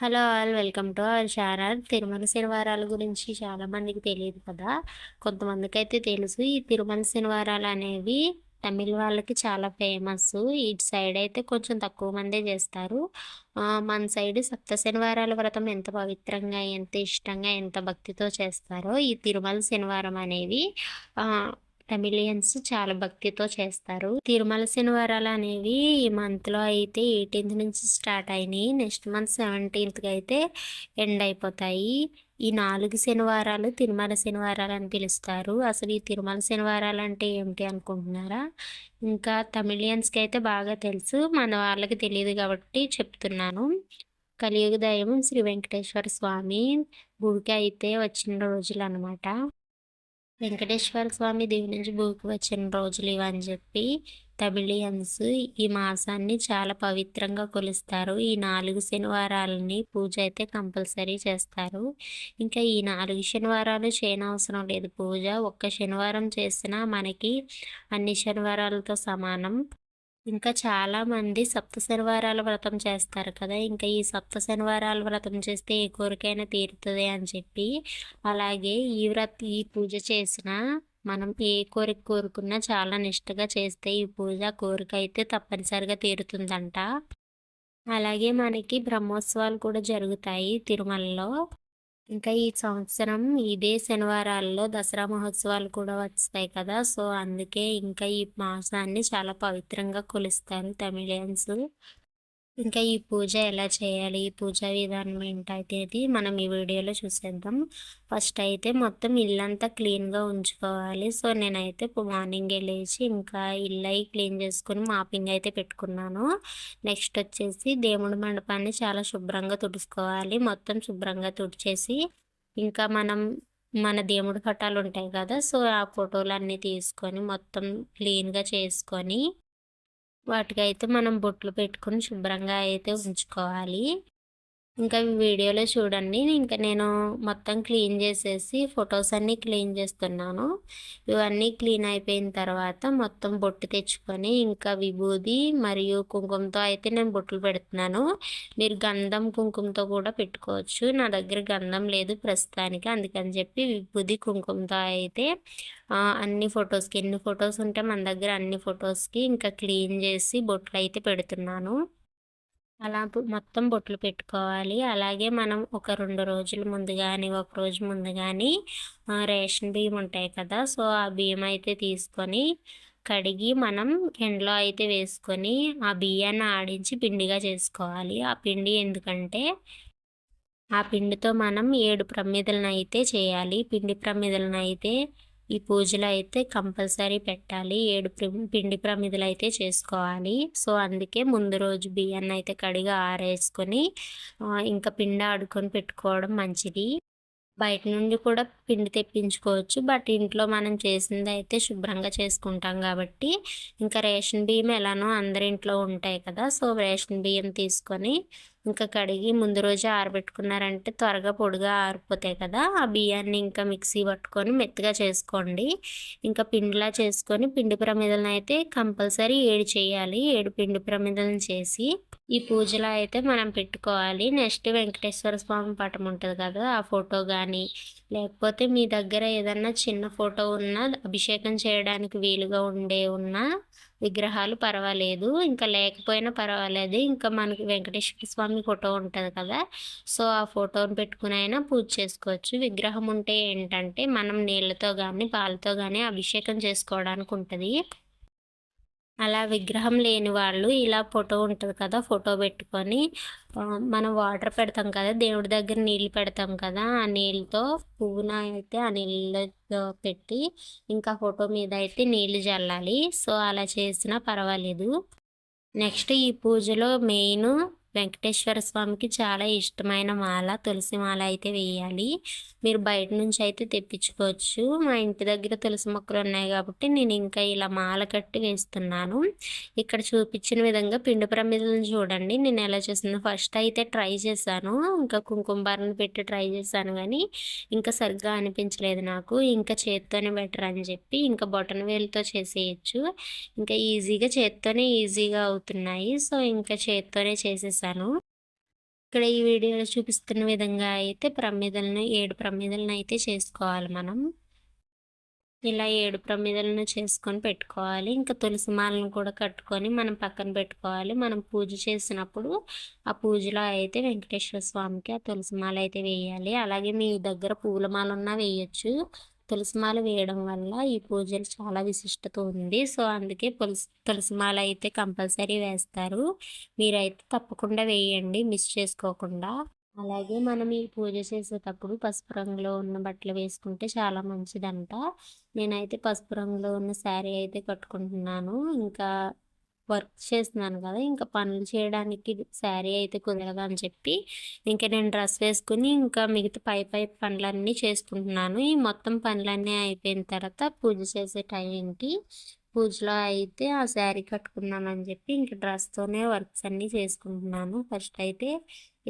Hello all welcome to our channel. Tirumala శనివారాల గురించి చాలా మందికి తెలియదు కదా? కొంతమందికి అయితే తెలుసు. ఈ తిరుమల శనివారాలు అనేవి తమిళ వాళ్ళకి చాలా ఫేమస్. ఇటు సైడ్ అయితే కొంచెం తక్కువ మందే చేస్తారు. మన సైడ్ సప్త శనివారాల వ్రతం ఎంత పవిత్రంగా ఎంత ఇష్టంగా ఎంత భక్తితో చేస్తారో ఈ తిరుమల శనివారం అనేవి. తమిళియన్స్ చాలా భక్తితో చేస్తారు. తిరుమల శనివారాలు అనేవి ఈ మంత్లో అయితే ఎయిటీన్త్ నుంచి స్టార్ట్ అయినాయి. నెక్స్ట్ మంత్ సెవెంటీన్త్కి అయితే ఎండ్ అయిపోతాయి. ఈ నాలుగు శనివారాలు తిరుమల శనివారాలు అని పిలుస్తారు. అసలు ఈ తిరుమల శనివారాలు అంటే ఏమిటి అనుకుంటున్నారా? ఇంకా తమిళియన్స్కి అయితే బాగా తెలుసు. మన వాళ్ళకి తెలియదు కాబట్టి చెప్తున్నాను. కలియుగ దైవం శ్రీ వెంకటేశ్వర స్వామి గుడికి అయితే వచ్చిన రోజులు అనమాట వెంకటేశ్వర స్వామి దేవి నుంచి భూకి వచ్చిన రోజులు ఇవని చెప్పి తమిళియన్స్ ఈ మాసాన్ని చాలా పవిత్రంగా కొలుస్తారు. ఈ నాలుగు శనివారాలని పూజ అయితే కంపల్సరీ చేస్తారు. ఇంకా ఈ నాలుగు శనివారాలు చేయనవసరం లేదు. పూజ ఒక్క శనివారం చేసినా మనకి అన్ని శనివారాలతో సమానం. ఇంకా చాలామంది సప్త శనివారాల వ్రతం చేస్తారు కదా. ఇంకా ఈ సప్త శనివారాల వ్రతం చేస్తే ఏ కోరికైనా తీరుతుంది అని చెప్పి అలాగే ఈ వ్రత ఈ పూజ చేసిన మనం ఏ కోరిక కోరుకున్నా చాలా నిష్టగా చేస్తే ఈ పూజ కోరిక అయితే తప్పనిసరిగా తీరుతుందంట. అలాగే మనకి బ్రహ్మోత్సవాలు కూడా జరుగుతాయి తిరుమలలో. ఇంకా ఈ సంవత్సరం ఇదే శనివారాల్లో దసరా మహోత్సవాలు కూడా వస్తాయి కదా. సో అందుకే ఇంకా ఈ మాసాన్ని చాలా పవిత్రంగా కొలుస్తారు తమిళియన్స్. ఇంకా ఈ పూజ ఎలా చేయాలి? ఈ పూజా విధానం ఏంటైతే మనం ఈ వీడియోలో చూసేద్దాం. ఫస్ట్ అయితే మొత్తం ఇల్లంతా క్లీన్గా ఉంచుకోవాలి. సో నేనైతే మార్నింగే లేచి ఇంకా ఇల్లు క్లీన్ చేసుకుని మాపింగ్ అయితే పెట్టుకున్నాను. నెక్స్ట్ వచ్చేసి దేవుడి మండపాన్ని చాలా శుభ్రంగా తుడుచుకోవాలి. మొత్తం శుభ్రంగా తుడిచేసి ఇంకా మనం మన దేవుడి పటాలు ఉంటాయి కదా సో ఆ ఫోటోలు అన్నీ తీసుకొని మొత్తం క్లీన్గా చేసుకొని వాటికైతే మనం బొట్లు పెట్టుకుని శుభ్రంగా అయితే ఉంచుకోవాలి. ఇంకా వీడియోలో చూడండి. ఇంకా నేను మొత్తం క్లీన్ చేసేసి ఫొటోస్ అన్నీ క్లీన్ చేస్తున్నాను. ఇవన్నీ క్లీన్ అయిపోయిన తర్వాత మొత్తం బొట్టు తెచ్చుకొని ఇంకా విభూది మరియు కుంకుమతో అయితే నేను బొట్లు పెడుతున్నాను. మీరు గంధం కుంకుమతో కూడా పెట్టుకోవచ్చు. నా దగ్గర గంధం లేదు ప్రస్తుతానికి. అందుకని చెప్పి విభూది కుంకుమతో అయితే అన్ని ఫొటోస్కి ఎన్ని ఫొటోస్ ఉంటే మన దగ్గర అన్ని ఫొటోస్కి ఇంకా క్లీన్ చేసి బొట్లు అయితే పెడుతున్నాను. అలా మొత్తం బొట్లు పెట్టుకోవాలి. అలాగే మనం ఒక రెండు రోజుల ముందు కానీ ఒక రోజు ముందు కానీ రేషన్ బియ్యం ఉంటాయి కదా సో ఆ బియ్యం అయితే తీసుకొని కడిగి మనం ఎండలో అయితే వేసుకొని ఆ బియ్యాన్ని ఆడించి పిండిగా చేసుకోవాలి. ఆ పిండి ఎందుకంటే ఆ పిండితో మనం ఏడు ప్రమిదలను అయితే చేయాలి. పిండి ప్రమిదలను అయితే ఈ పూజలు అయితే కంపల్సరీ పెట్టాలి. ఏడు పిండి ప్రమిదలు అయితే చేసుకోవాలి. సో అందుకే ముందు రోజు బియ్యాన్ని అయితే కడిగా ఆరేసుకొని ఇంకా పిండి ఆడుకొని పెట్టుకోవడం మంచిది. బయట నుండి కూడా పిండి తెప్పించుకోవచ్చు. బట్ ఇంట్లో మనం చేసింది అయితే శుభ్రంగా చేసుకుంటాం కాబట్టి ఇంకా రేషన్ బియ్యం ఎలానో అందరి ఇంట్లో ఉంటాయి కదా. సో రేషన్ బియ్యం తీసుకొని ఇంకా కడిగి ముందు రోజు ఆరబెట్టుకున్నారంటే త్వరగా పొడిగా ఆరిపోతాయి కదా. ఆ బియ్యాన్ని ఇంకా మిక్సీ పట్టుకొని మెత్తగా చేసుకోండి. ఇంకా పిండిలా చేసుకొని పిండి ప్రమిదలను అయితే కంపల్సరీ ఏడు చేయాలి. ఏడు పిండి ప్రమిదలను చేసి ఈ పూజలో అయితే మనం పెట్టుకోవాలి. నెక్స్ట్ వెంకటేశ్వర స్వామి పటం ఉంటుంది కదా ఆ ఫోటో కానీ లేకపోతే మీ దగ్గర ఏదన్నా చిన్న ఫోటో ఉన్నా అభిషేకం చేయడానికి వీలుగా ఉండే ఉన్న విగ్రహాలు పర్వాలేదు. ఇంకా లేకపోయినా పర్వాలేదు. ఇంకా మనకి వెంకటేశ్వర స్వామి ఫోటో ఉంటుంది కదా సో ఆ ఫోటోని పెట్టుకుని అయినా పూజ చేసుకోవచ్చు. విగ్రహం ఉంటే ఏంటంటే మనం నీళ్ళతో కానీ పాలతో కానీ అభిషేకం చేసుకోవడానికి ఉంటుంది. అలా విగ్రహం లేని వాళ్ళు ఇలా ఫోటో ఉంటుంది కదా ఫోటో పెట్టుకొని మనం వాటర్ పెడతాం కదా దేవుడి దగ్గర నీళ్ళు పెడతాం కదా ఆ నీళ్ళతో పువ్వున అయితే ఆ నీళ్ళతో పెట్టి ఇంకా ఫోటో మీద అయితే నీళ్ళు చల్లాలి సో అలా చేసినా పర్వాలేదు. నెక్స్ట్ ఈ పూజలో మెయిన్ వెంకటేశ్వర స్వామికి చాలా ఇష్టమైన మాల తులసి మాల అయితే వేయాలి. మీరు బయట నుంచి అయితే తెప్పించుకోవచ్చు. మా ఇంటి దగ్గర తులసి మొక్కలు ఉన్నాయి కాబట్టి నేను ఇంకా ఇలా మాల కట్టి వేస్తున్నాను. ఇక్కడ చూపించిన విధంగా పిండి ప్రమిదలను చూడండి. నేను ఎలా చేస్తున్నాను ఫస్ట్ అయితే ట్రై చేశాను. ఇంకా కుంకుమ పెట్టి ట్రై చేశాను కానీ ఇంకా సరిగ్గా అనిపించలేదు నాకు. ఇంకా చేత్తోనే బెటర్ అని చెప్పి ఇంకా బొటన్ వేలుతో చేసేయచ్చు. ఇంకా ఈజీగా చేత్తోనే ఈజీగా అవుతున్నాయి. సో ఇంకా చేత్తోనే చేసేసాను. చేశాను. ఇక్కడ ఈ వీడియోలో చూపిస్తున్న విధంగా అయితే ప్రమిదలను ఏడు ప్రమిదలను అయితే చేసుకోవాలి మనం. ఇలా ఏడు ప్రమిదలను చేసుకొని పెట్టుకోవాలి. ఇంకా తులసి మాలను కూడా కట్టుకొని మనం పక్కన పెట్టుకోవాలి. మనం పూజ చేసినప్పుడు ఆ పూజలో అయితే వెంకటేశ్వర స్వామికి ఆ తులసి మాల అయితే వేయాలి. అలాగే మీ దగ్గర పూల మాల ఉన్నా వేయచ్చు. తులసిమాల వేయడం వల్ల ఈ పూజలు చాలా విశిష్టత ఉంది. సో అందుకే తులసి తులసిమాల అయితే కంపల్సరీ వేస్తారు. మీరైతే తప్పకుండా వేయండి మిస్ చేసుకోకుండా. అలాగే మనం ఈ పూజ చేసేటప్పుడు పసుపు రంగులో ఉన్న బట్టలు వేసుకుంటే చాలా మంచిదంట. నేనైతే పసుపు రంగులో ఉన్న శారీ అయితే కట్టుకుంటున్నాను. ఇంకా వర్క్ చేస్తున్నాను కదా ఇంకా పనులు చేయడానికి శారీ అయితే కుదరదు అని చెప్పి ఇంకా నేను డ్రెస్ వేసుకుని ఇంకా మిగతా పై పై పనులన్నీ చేసుకుంటున్నాను. ఈ మొత్తం పనులన్నీ అయిపోయిన తర్వాత పూజ చేసే టైంకి పూజలో అయితే ఆ శారీ కట్టుకున్నానని చెప్పి ఇంక డ్రెస్తోనే వర్క్స్ అన్నీ చేసుకుంటున్నాను. ఫస్ట్ అయితే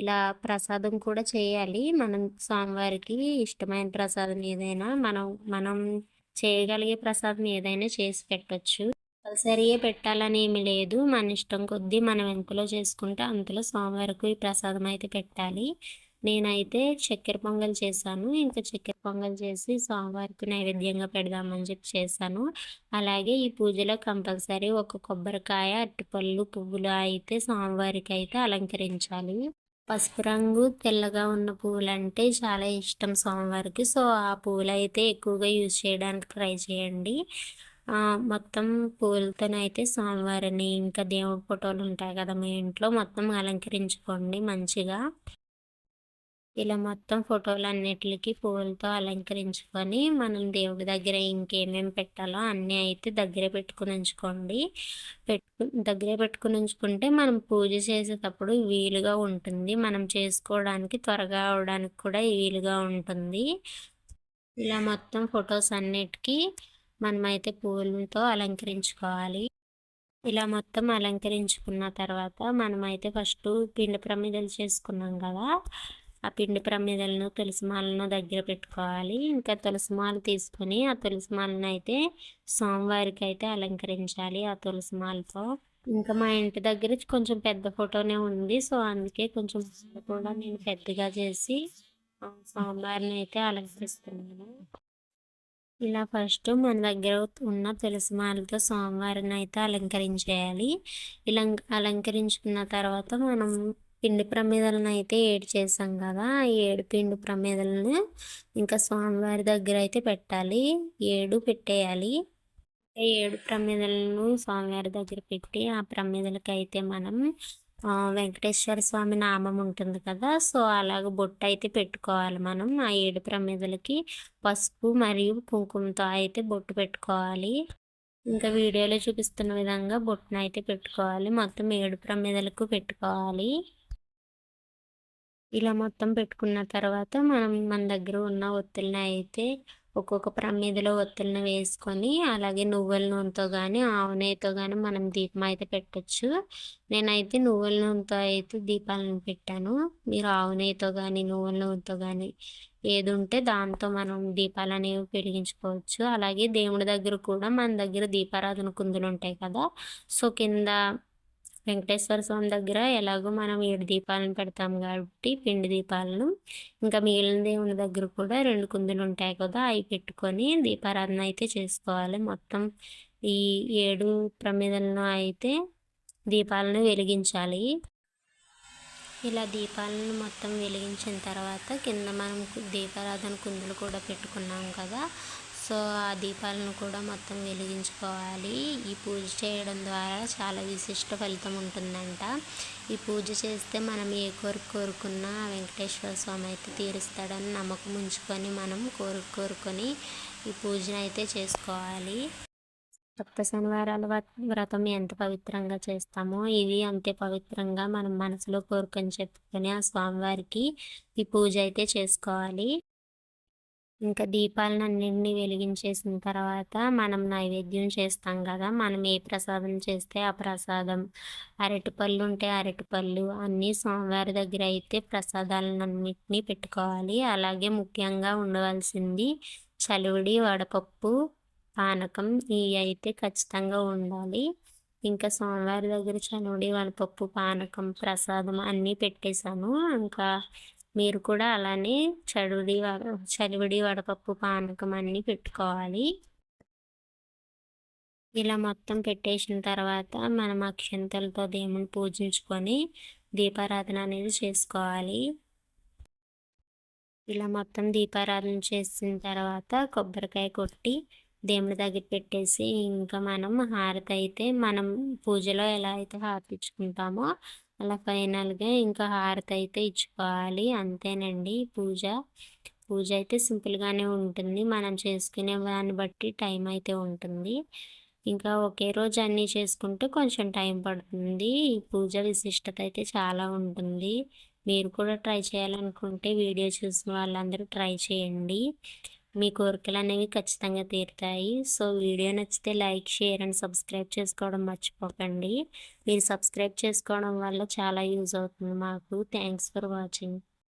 ఇలా ప్రసాదం కూడా చేయాలి. మనం స్వామివారికి ఇష్టమైన ప్రసాదం ఏదైనా మనం మనం చేయగలిగే ప్రసాదం ఏదైనా చేసి పెట్టచ్చు. కంపల్సరీయే పెట్టాలని ఏమి లేదు. మన ఇష్టం కొద్దీ మనం ఎంతలో చేసుకుంటే అంతలో సోమవారకు ఈ ప్రసాదం అయితే పెట్టాలి. నేనైతే చక్కెర పొంగల్ చేశాను. ఇంకా చక్కెర పొంగల్ చేసి సోమవారికి నైవేద్యంగా పెడదామని చెప్పి చేశాను. అలాగే ఈ పూజలో కంపల్సరీ ఒక కొబ్బరికాయ అరటిపళ్ళు పువ్వులు అయితే సోమవారికి అయితే అలంకరించాలి. పసుపు రంగు తెల్లగా ఉన్న పువ్వులు అంటే చాలా ఇష్టం సోమవారికి సో ఆ పువ్వులు అయితే ఎక్కువగా యూజ్ చేయడానికి ట్రై చేయండి. మొత్తం పూలతోనైతే స్వామివారిని ఇంకా దేవుడి ఫోటోలు ఉంటాయి కదా మీ ఇంట్లో. మొత్తం అలంకరించుకోండి మంచిగా. ఇలా మొత్తం ఫోటోలు అన్నిటికి పూలతో అలంకరించుకొని మనం దేవుడి దగ్గర ఇంకేమేమి పెట్టాలో అన్నీ అయితే దగ్గర పెట్టుకుని ఉంచుకోండి. పెట్టు దగ్గర పెట్టుకుని ఉంచుకుంటే మనం పూజ చేసేటప్పుడు వీలుగా ఉంటుంది. మనం చేసుకోవడానికి త్వరగా అవడానికి కూడా వీలుగా ఉంటుంది. ఇలా మొత్తం ఫొటోస్ అన్నిటికీ మనమైతే పూలతో అలంకరించుకోవాలి. ఇలా మొత్తం అలంకరించుకున్న తర్వాత మనమైతే ఫస్ట్ పిండి ప్రమిదలు చేసుకున్నాం కదా. ఆ పిండి ప్రమిదలను తులసిమాలను దగ్గర పెట్టుకోవాలి. ఇంకా తులసిమాల తీసుకొని ఆ తులసిమాలను అయితే సోమవారికి అయితే అలంకరించాలి ఆ తులసిమాలతో ఇంకా మా ఇంటి దగ్గర కొంచెం పెద్ద ఫోటోనే ఉంది. సో అందుకే కొంచెం కూడా నేను పెద్దగా చేసి సోమవారిని అయితే అలంకరిస్తున్నాను. ఇలా ఫస్ట్ మన దగ్గర ఉన్న తులసి మాలతో సోమవారం అయితే అలంకరించేయాలి. ఇలా అలంకరించుకున్న తర్వాత మనం పిండి ప్రమేదలను అయితే ఏడు చేసాం కదా ఏడు పిండి ప్రమేదలను ఇంకా స్వామివారి దగ్గర అయితే పెట్టాలి. ఏడు పెట్టేయాలి. ఏడు ప్రమేదలను స్వామివారి దగ్గర పెట్టి ఆ ప్రమేదలకి అయితే మనం వెంకటేశ్వర స్వామి నామం ఉంటుంది కదా సో అలాగ బొట్టు అయితే పెట్టుకోవాలి మనం ఆ ఏడు ప్రమిదలకి పసుపు మరియు కుంకుమతో అయితే బొట్టు పెట్టుకోవాలి. ఇంకా వీడియోలో చూపిస్తున్న విధంగా బొట్టును అయితే పెట్టుకోవాలి. మొత్తం ఏడు ప్రమిదలకు పెట్టుకోవాలి. ఇలా మొత్తం పెట్టుకున్న తర్వాత మనం మన దగ్గర ఉన్న ఒత్తుల్ని అయితే ఒక్కొక్క ప్రమిదలో ఒత్తులను వేసుకొని అలాగే నువ్వుల నూనెతో కానీ ఆవు నెయ్యితో కానీ మనం దీపం అయితే పెట్టచ్చు. నేనైతే నువ్వుల నూనెతో అయితే దీపాలను పెట్టాను. మీరు ఆవు నెయ్యితో కానీ నువ్వుల నూనెతో కానీ ఏది ఉంటే దాంతో మనం దీపాలు అనేవి వెలిగించుకోవచ్చు. అలాగే దేవుడి దగ్గర కూడా మన దగ్గర దీపారాధన కుందులు ఉంటాయి కదా. సో కింద వెంకటేశ్వర స్వామి దగ్గర ఎలాగో మనం ఏడు దీపాలను పెడతాం కాబట్టి పిండి దీపాలను ఇంకా మిగిలిన దేవుని దగ్గర కూడా రెండు కుందులు ఉంటాయి కదా అవి పెట్టుకొని దీపారాధన అయితే చేసుకోవాలి. మొత్తం ఈ ఏడు ప్రమిదలను అయితే దీపాలను వెలిగించాలి. ఇలా దీపాలను మొత్తం వెలిగించిన తర్వాత కింద మనం దీపారాధన కుందులు కూడా పెట్టుకున్నాం కదా సో ఆ దీపాలను కూడా మొత్తం వెలిగించుకోవాలి. ఈ పూజ చేయడం ద్వారా చాలా విశిష్ట ఫలితం ఉంటుందంట. ఈ పూజ చేస్తే మనం ఏ కోరిక కోరుకున్నా వెంకటేశ్వర స్వామి అయితే తీరుస్తాడని నమ్మకం ఉంచుకొని మనం కోరిక కోరుకొని ఈ పూజను అయితే చేసుకోవాలి. సప్త శనివారాల వ్రతం ఎంత పవిత్రంగా చేస్తామో ఇది అంతే పవిత్రంగా మనం మనసులో కోరుకొని చెప్పుకొని ఆ స్వామివారికి ఈ పూజ అయితే చేసుకోవాలి. ఇంకా దీపాలను అన్నింటినీ వెలిగించేసిన తర్వాత మనం నైవేద్యం చేస్తాం కదా! మనం ఏ ప్రసాదం చేస్తే ఆ ప్రసాదం? అరటిపళ్ళు ఉంటే అరటిపళ్ళు అన్నీ సోమవారి దగ్గర అయితే ప్రసాదాలను అన్నింటినీ పెట్టుకోవాలి. అలాగే ముఖ్యంగా ఉండవలసింది చలివిడి వడపప్పు పానకం ఇవి అయితే ఖచ్చితంగా ఉండాలి. ఇంకా సోమవారి దగ్గర చనుడి వడపప్పు పానకం ప్రసాదం అన్నీ పెట్టేశాను. ఇంకా మీరు కూడా అలానే చడువుడి వడ చలివిడి వడపప్పు పానకం అన్నీ పెట్టుకోవాలి. ఇలా మొత్తం పెట్టేసిన తర్వాత మనం అక్షంతలతో దేవుని పూజించుకొని దీపారాధన అనేది చేసుకోవాలి. ఇలా మొత్తం దీపారాధన చేసిన తర్వాత కొబ్బరికాయ కొట్టి దేవుడి దగ్గర పెట్టేసి ఇంకా మనం హారతి అయితే మనం పూజలో ఎలా అయితే హారతి ఇచ్చుకుంటామో అలా ఫైనల్గా ఇంకా హారతి అయితే ఇచ్చుకోవాలి. అంతేనండి పూజ. పూజ అయితే సింపుల్గానే ఉంటుంది. మనం చేసుకునే దాన్ని బట్టి టైం అయితే ఉంటుంది. ఇంకా ఒకే రోజు అన్నీ చేసుకుంటే కొంచెం టైం పడుతుంది. ఈ పూజ విశిష్టత అయితే చాలా ఉంటుంది. మీరు కూడా ట్రై చేయాలనుకుంటే వీడియో చూసిన వాళ్ళందరూ ట్రై చేయండి. మీ కోరికలు అనేవి ఖచ్చితంగా తీరుతాయి. సో వీడియో నచ్చితే లైక్ షేర్ అండ్ సబ్స్క్రైబ్ చేసుకోవడం మర్చిపోకండి. మీరు సబ్స్క్రైబ్ చేసుకోవడం వల్ల చాలా యూజ్ అవుతుంది మాకు. Thanks for watching.